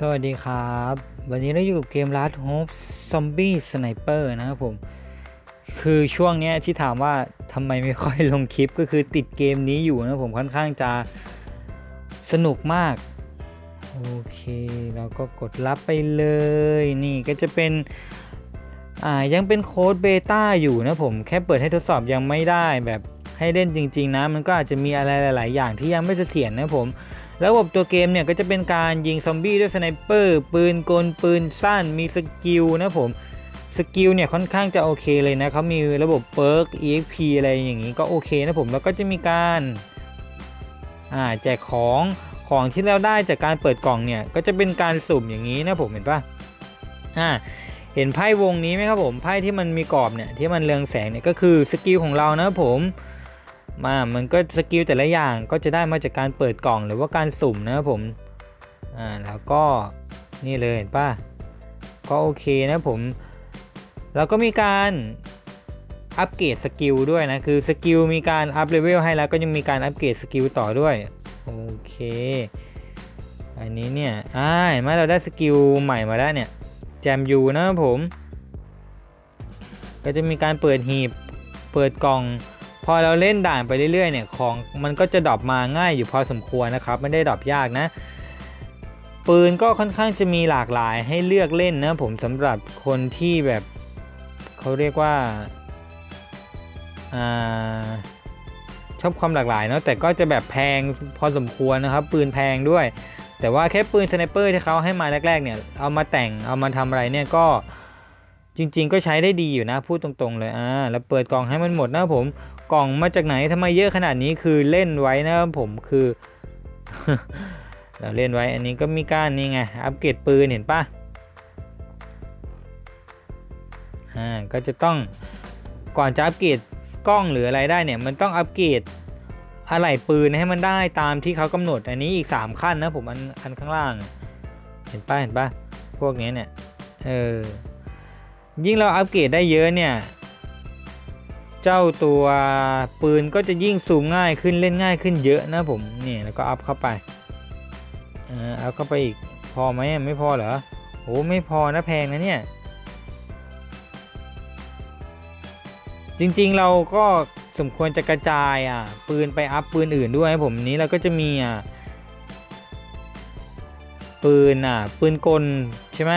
สวัสดีครับ วันนี้เราอยู่กับเกม Last Hope Zombie Sniper นะครับผม คือช่วงนี้ที่ถามว่าทำไมไม่ค่อยลงคลิปก็คือติดเกมนี้อยู่นะผมค่อนข้างจะสนุกมาก โอเค เราก็กดรับไปเลย นี่ก็จะเป็น อ่า ยังเป็นโค้ดเบต้าอยู่นะผม แค่เปิดให้ทดสอบยังไม่ได้แบบให้เล่นจริง ๆ นะ มันก็อาจจะมีอะไรหลาย ๆ อย่างที่ยังไม่เสถียรนะผม ระบบตัวเกมเนี่ยก็จะเป็นการยิงซอมบี้ด้วยสไนเปอร์ปืนกลปืนสั้นมีสกิลนะผมสกิลเนี่ยค่อนข้างจะโอเคเลยนะเขามีระบบเปิร์ก EXP อะไรอย่างนี้ก็โอเคนะผมแล้วก็จะมีการอ่าแจกของของที่เราได้จากการเปิดกล่องเนี่ยก็จะเป็นการสุ่มอย่างนี้นะผมเห็นปะอ่าเห็นไพ่วงนี้ไหมครับผมไพ่ที่มันมีกรอบเนี่ยที่มันเรืองแสงเนี่ยก็คือสกิลของเรานะผม มามันก็สกิลแต่ละอย่างก็จะได้มาจากการเปิดกล่องหรือว่าการสุ่มนะครับผมอ่าแล้วก็นี่เลยเห็นป่ะก็โอเคนะผม แล้วก็มีการอัปเกรดสกิลด้วยนะ คือสกิลมีการอัพเลเวลให้แล้วก็ยังมีการอัปเกรดสกิลต่อด้วยโอเคอันนี้เนี่ยอ่าเห็นไหมเราได้สกิลใหม่มาแล้วเนี่ยแจมยูนะครับผม ก็จะมีการเปิดหีบเปิดกล่อง พอเราเล่นด่านไปเรื่อยๆเนี่ยของมันก็จะดรอปมาง่ายอยู่พอสมควรนะครับ ไม่ได้ดรอปยากนะปืนก็ค่อนข้างจะมีหลากหลายให้เลือกเล่นนะผมสำหรับคนที่แบบเขาเรียกว่าอาชอบความหลากหลายเนาะแต่ก็จะแบบแพงพอสมควรนะครับ ปืนแพงด้วย แต่ว่าแค่ปืนสไนเปอร์ที่เขาให้มาแรกๆเนี่ยเอามาแต่งเอามาทำอะไรเนี่ยก็จริง ๆ ก็ใช้ได้ดีอยู่นะพูดตรงๆเลยอ่าแล้วเปิดกล่องให้มันหมดนะผม กล่องมาจากไหนทำไมเยอะขนาดนี้คือเล่นไว้นะครับผมคือ เราเล่นไว้อันนี้ก็มีการนี่ไงอัปเกรดปืนเห็นปะอ่าก็จะต้องก่อนจะอัปเกรดกล้องหรืออะไรได้เนี่ยมันต้องอัปเกรดอะไหล่ปืนให้มันได้ตามที่เขากำหนดอันนี้อีก 3 ขั้นนะผมอันอันข้างล่าง เห็นปะเห็นปะพวกนี้เนี่ยเออยิ่งเราอัปเกรดได้เยอะเนี่ย เจ้าตัวปืนก็จะยิ่งซูมง่ายขึ้นเล่นง่ายขึ้นเยอะนะผมนี่แล้วก็อัพเข้าไปเออเอาเข้าไปอีกพอไหมไม่พอเหรอโอ้ไม่พอนะแพงนะเนี่ยจริงๆเราก็สมควรจะกระจายอะปืนไปอัพปืนอื่นด้วยผมนี้เราก็จะมีอะปืนอะปืนกลใช่ไหม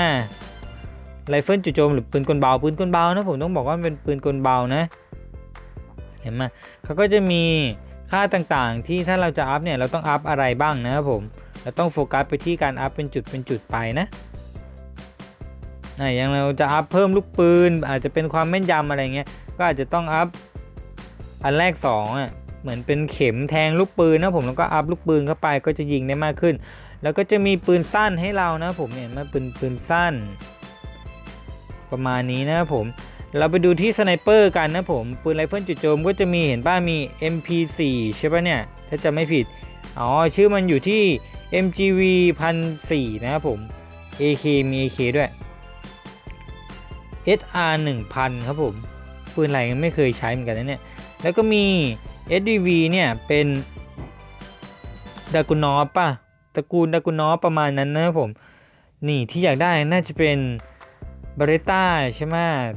ไรเฟิลจู่โจมหรือปืนกลเบาปืนกลเบานะผมต้องบอกว่ามันเป็นปืนกลเบานะ ห็นไหมเขาก็จะมีค่าต่างๆ ที่ถ้าเราจะอัพเนี่ยเราต้องอัพอะไรบ้างนะครับผมเราต้องโฟกัสไปที่การอัพเป็นจุดเป็นจุดไปนะอ่าอย่างเราจะอัพเพิ่มลูกปืน อาจจะเป็นความแม่นยำอะไรเงี้ยก็อาจจะต้องอัพอันแรก2อะเหมือนเป็นเข็มแทงลูกปืนนะผมแล้วก็อัพลูกปืนเข้าไปก็จะยิงได้มากขึ้น แล้วก็จะมีปืนสั้นให้เรานะผมเนี่ยมาปืนปืนสั้น ประมาณนี้นะครับผม เราไปดูที่สไนเปอร์กันนะผม ปืนไรเฟิลจุดโจมก็จะมีเห็นป้ามี MP4 ใช่ปะเนี่ย ถ้าจะไม่ผิด อ๋อ ชื่อมันอยู่ที่ MGV 1004นะครับผม AK มี AK ด้วย SR 1000 ครับผม ปืนอะไรไม่เคยใช้เหมือนกันนะเนี่ย แล้วก็มี SDV เนี่ยเป็นดากุนอป่ะตระกูลดากุนอประมาณนั้นนะครับผม นี่ที่อยากได้น่าจะเป็น บริต้าใช่ไหม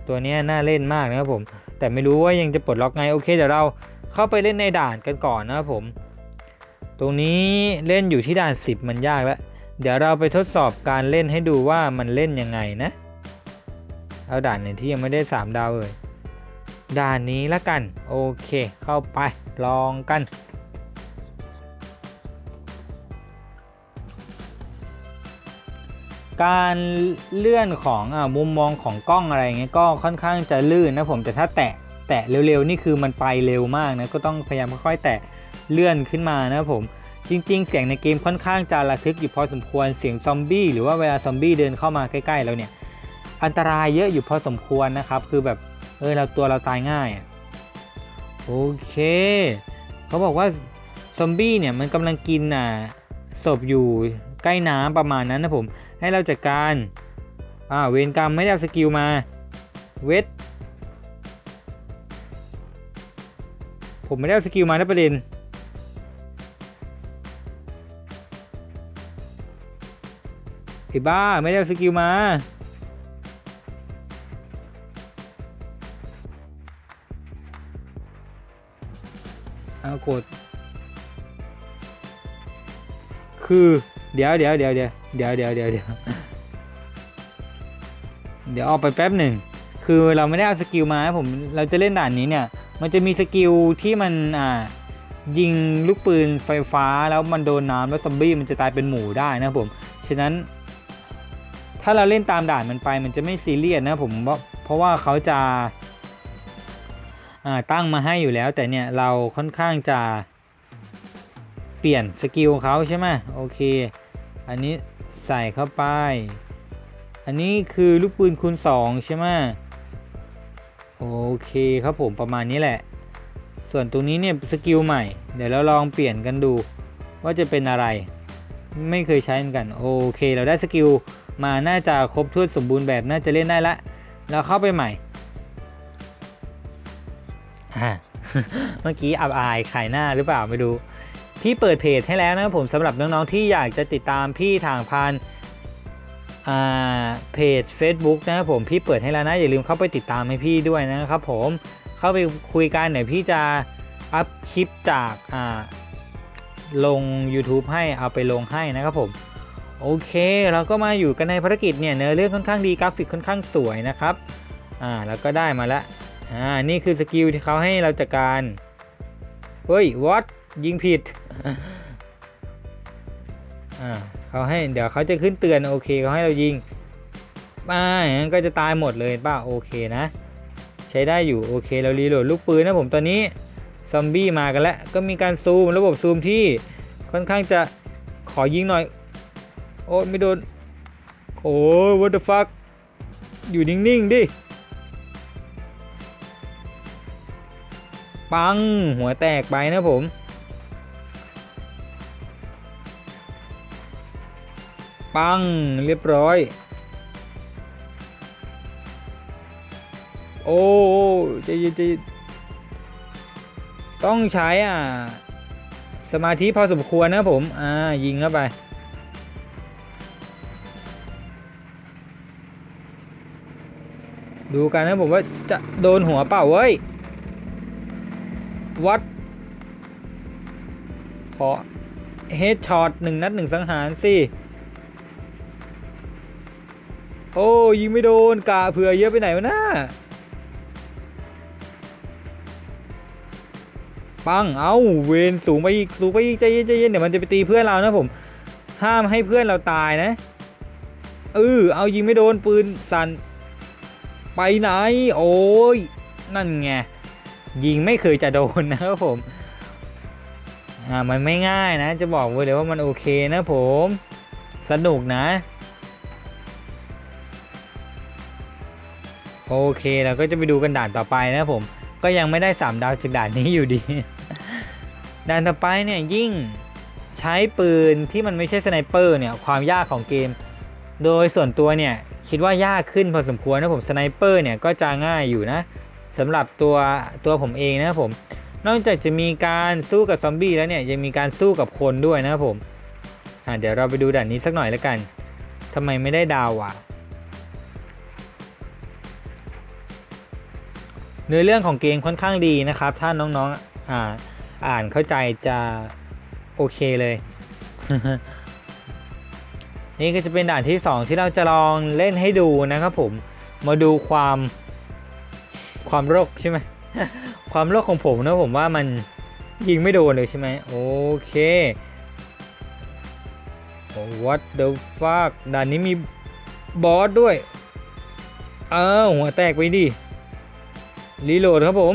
ตัวนี้น่าเล่นมากนะครับผม แต่ไม่รู้ว่ายังจะปลดล็อกไง โอเคเดี๋ยวเราเข้าไปเล่นในด่านกันก่อนนะครับผม ตรงนี้เล่นอยู่ที่ด่าน 10 มันยากแล้ว เดี๋ยวเราไปทดสอบการเล่นให้ดูว่ามันเล่นยังไงนะ เอาด่านไหนที่ยังไม่ได้ 3 ดาวเลยด่านนี้ละกัน โอเค เข้าไปลองกัน การเลื่อนของอมุมมองของกล้องอะไรเงี้ยก็ค่อนข้างจะลื่นนะผมแต่ถ้าแตะแตะเร็วๆนี่คือมันไปเร็วมากนะก็ต้องพยายามค่อยๆแตะเลื่อนขึ้นมานะผมจริง ๆ เสียงในเกมค่อนข้างจะระทึกอยู่พอสมควรเสียงซอมบี้หรือว่าเวลาซอมบี้เดินเข้ามาใกล้ๆเราเนี่ยอันตรายเยอะอยู่พอสมควรนะครับคือแบบเออเราตัวเราตายง่ายโอเคเขาบอกว่าซอมบี้เนี่ยมันกำลังกินอะศพอยู่ใกล้น้ำประมาณนั้นนะผม ให้เราจัดการอ่าเวรกรรมไม่ได้เอาสกิลมา เวทผมไม่ได้เอาสกิลมานะประเด็นอไอ้บ้า ไม่ได้เอาสกิลมา เอากด คือ เดี๋ยวเดี๋ยวเดี๋ยวเดี๋ยว เดี๋ยวเดี๋ยวเดี๋ยวเดี๋ยวเดี๋ยวออกไปแป๊บหนึ่ง คือเราไม่ได้เอาสกิลมาผม เราจะเล่นด่านนี้เนี่ย มันจะมีสกิลที่มันอ่ายิงลูกปืนไฟฟ้าแล้วมันโดนน้ำแล้วซอมบี้มันจะตายเป็นหมูได้นะครับผม ฉะนั้น ถ้าเราเล่นตามด่านมันไป มันจะไม่ซีเรียสนะผม เพราะเพราะว่าเขาจะาตั้งมาให้อยู่แล้ว แต่เนี่ยเราค่อนข้างจะเปลี่ยนสกิลเขาใช่ไหมโอเค อันนี้ ใส่เข้าไป อันนี้คือลูกปืนคูณ2ใช่ไหมโอเคครับผมประมาณนี้แหละ ส่วนตรงนี้เนี่ยสกิลใหม่ เดี๋ยวเราลองเปลี่ยนกันดู ว่าจะเป็นอะไร ไม่เคยใช้กัน โอเค เราได้สกิลมาน่าจะครบถ้วนสมบูรณ์แบบน่าจะเล่นได้ละ เราเข้าไปใหม่เมื่อกี้อับอายขายหน้าหรือเปล่าไม่รู้ พี่เปิดเพจให้แล้วนะครับผมสำหรับน้องๆที่อยากจะติดตามพี่ทางพานเพจ Facebook นะครับผมพี่เปิดให้แล้วนะอย่าลืมเข้าไปติดตามให้พี่ด้วยนะครับผมเข้าไปคุยกันเดี๋ยวพี่จะอัพคลิปจากาลง YouTube ให้เอาไปลงให้นะครับผมโอเคเราก็มาอยู่กันในภารกิจเนี่ยเนื้อเรื่องค่อนข้างดีกราฟิกค่อนข้างสวยนะครับอ่าแล้วก็ได้มาแล้วอ่านี่คือสกิลที่เขาให้เราจัดการเฮ้ยวัดยิงผิด เขาให้เดี๋ยวเขาจะขึ้นเตือนโอเคเขาให้เรายิงมาอย่างนั้นก็จะตายหมดเลยป่ะโอเคนะ ใช้ได้อยู่โอเคเรารีโหลดลูกปืนนะผมตอนนี้ซอมบี้มากันแล้วก็มีการซูมระบบซูมที่ค่อนข้างจะขอยิงหน่อย โอ้ไม่โดนโอ้ย what the fuck อยู่นิ่ง ๆ ดิ ปังหัวแตกไปนะผม ปังเรียบร้อย โอ้จะจะต้องใช้อะ สมาธิพอสมควรนะผม อ่า ยิงเข้าไปดูกันนะผมว่าจะโดนหัวเปล่าเว้ย วัด ขอเฮดช็อตหนึ่งนัดหนึ่งสังหารสิ โอ้ยิงไม่โดนกะเผื่อเยอะไปไหนวะน้าปังเอาเวนสูงไปอีกสูงไปอีกใจเย็นใจเย็นเดี๋ยวมันจะไปตีเพื่อนเรานะผม ห้ามให้เพื่อนเราตายนะเออเอายิงไม่โดนปืนสันไปไหน โอ้ยนั่นไงยิงไม่เคยจะโดนนะครับผมอ่ามันไม่ง่ายนะ จะบอกไว้เลยว่ามันโอเคนะผม สนุกนะ โอเคเราก็จะไปดูกันด่านต่อไปนะผม ก็ยังไม่ได้ 3 ดาวจากด่านนี้อยู่ดี ด่านต่อไปเนี่ยยิ่งใช้ปืนที่มันไม่ใช่สไนเปอร์เนี่ยความยากของเกม โดยส่วนตัวเนี่ยคิดว่ายากขึ้นพอสมควรนะผมสไนเปอร์เนี่ยก็จะง่ายอยู่นะสำหรับตัวตัวผมเองนะผม นอกจากจะมีการสู้กับซอมบี้แล้วเนี่ยยังมีการสู้กับคนด้วยนะผมเดี๋ยวเราไปดูด่านนี้สักหน่อยแล้วกันทำไมไม่ได้ดาวอะ เนื้อเรื่องของเกมค่อนข้างดีนะครับ ถ้าน้องๆอ่าอ่านเข้าใจจะโอเคเลย นี่ก็จะเป็นด่านที่ 2 ที่เราจะลองเล่นให้ดูนะครับผม มาดูความความโรคใช่ไหมความโรคของผมนะผมว่ามันยิงไม่โดนเลยใช่ไหมโอเค what the fuck ด่านนี้มีบอสด้วย เออหัวแตกไปดิ รีโหลดครับผม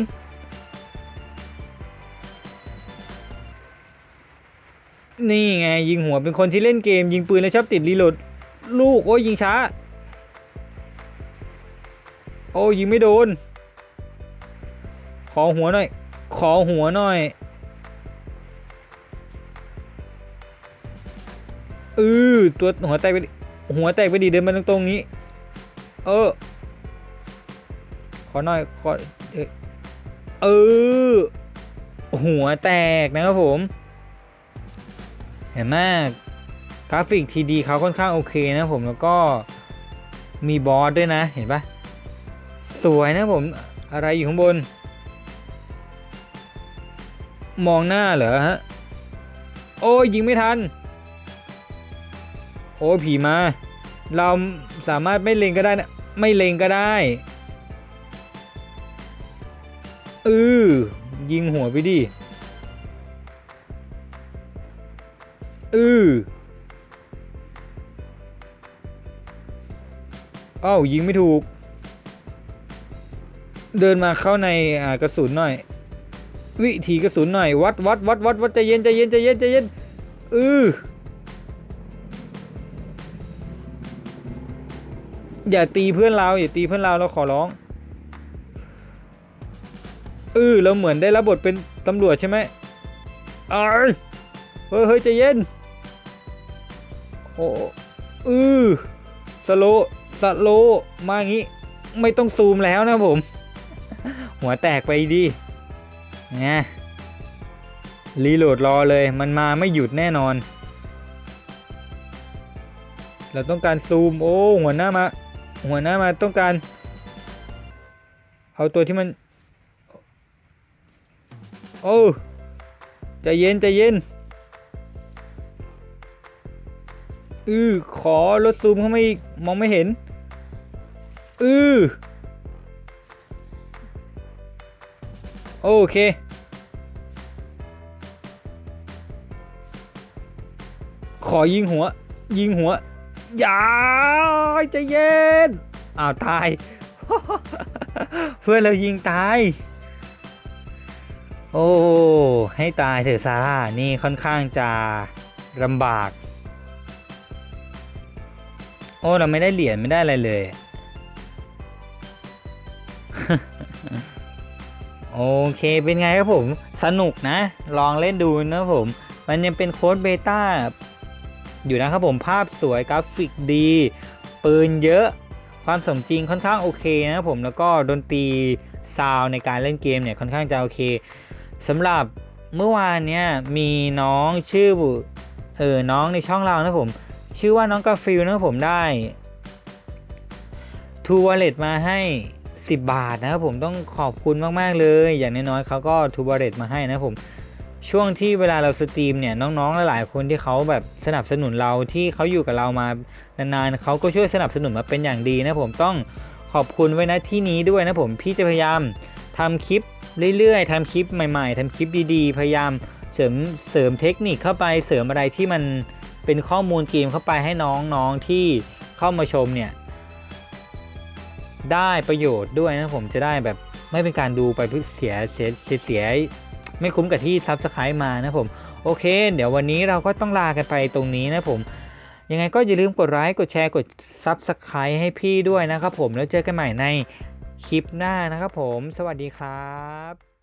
นี่ไงยิงหัวเป็นคนที่เล่นเกม ยิงปืนแล้วชอบติดรีโหลด ลูก โอ้ยยิงช้า โอ้ยิงไม่โดน ขอหัวหน่อย ขอหัวหน่อยเออตัวหัวแตกไปหัวแตกไปดิเดินมาตรงๆนี้ เออ อหน่อยขอเออเออหัวแตกนะครับผม เห็นไหมกราฟิกทีดีเขาค่อนข้างโอเคนะผมแล้วก็มีบอสด้วยนะเห็นปะสวยนะผมอะไรอยู่ข้างบน มองหน้าเหรอฮะ โอ้ยยิงไม่ทัน โอ้ผีมา เราสามารถไม่เล็งก็ได้นะ ไม่เล็งก็ได้ เออยิงหัวไปดิเออเอ้ายิงไม่ถูก เดินมาเข้าในอ่ากระสุนหน่อย วิธีกระสุนหน่อย วัดวัดวัดวัดวัดใจเย็นใจเย็นใจเย็นใจเย็นเอออย่าตีเพื่อนเราอย่าตีเพื่อนเราเราขอร้อง เออเราเหมือนได้รับบทเป็นตำรวจใช่ไหมเอยเฮ้ยเฮ้ยใจเย็น โอ้เออสโลว์สโลว์มางี้ ไม่ต้องซูมแล้วนะผม หัวแตกไปดิไงรีโหลดรอเลย มันมาไม่หยุดแน่นอน เราต้องการซูม โอ้ หัวหน้ามา หัวหน้ามาต้องการ เอาตัวที่มัน โอ้ใจเย็นใจเย็นอือขอลดซูมเข้ามาอีกมองไม่เห็นอือโอเคขอยิงหัว ยิงหัว อย่าใจเย็น อ้าว ตาย เพื่อนเรายิงตาย โอ้ ให้ตายเถอะซาร่า นี่ค่อนข้างจะลำบาก โอ้ เราไม่ได้เหรียญไม่ได้อะไรเลย โอเค เป็นไงครับผม สนุกนะ ลองเล่นดูนะผม มันยังเป็นโค้ดเบต้าอยู่นะครับผม ภาพสวยกราฟิกดี ปืนเยอะ ความสมจริงค่อนข้างโอเคนะครับผม แล้วก็ดนตรีซาวในการเล่นเกมเนี่ยค่อนข้างจะโอเค สำหรับเมื่อวานเนี่ยมีน้องชื่อเออน้องในช่องเรานะผม ชื่อว่าน้องกาฟิลนะผมได้ทูวอลเล็ตมาให้ 10 บาทนะครับผมต้องขอบคุณมาก ๆ เลย อย่างน้อยๆเขาก็ทูวอลเล็ตมาให้นะผม ช่วงที่เวลาเราสตรีมเนี่ยน้องๆหลายๆคนที่เขาแบบสนับสนุนเราที่เขาอยู่กับเรามานานๆเขาก็ช่วยสนับสนุนมาเป็นอย่างดีนะผมต้องขอบคุณไว้นะที่นี้ด้วยนะผมพี่จะพยายาม ทำคลิปเรื่อยๆทำคลิปใหม่ๆทำคลิปดีๆ พยายามเสริมเสริมเทคนิคเข้าไปเสริมอะไรที่มันเป็นข้อมูลเกมเข้าไปให้น้องๆที่เข้ามาชมเนี่ยได้ประโยชน์ด้วยนะผมจะได้แบบไม่เป็นการดูไปเพื่อเสียเสียเสียไม่คุ้มกับที่ซับสไคร b ์มานะผมโอเค เดี๋ยววันนี้เราก็ต้องลากันไปตรงนี้นะผม ยังไงก็อย่าลืมกดไลค์กดแชร์กด Subscribe ให้พี่ด้วยนะครับผมแล้วเจอกันใหม่ใน คลิปหน้านะครับผม สวัสดีครับ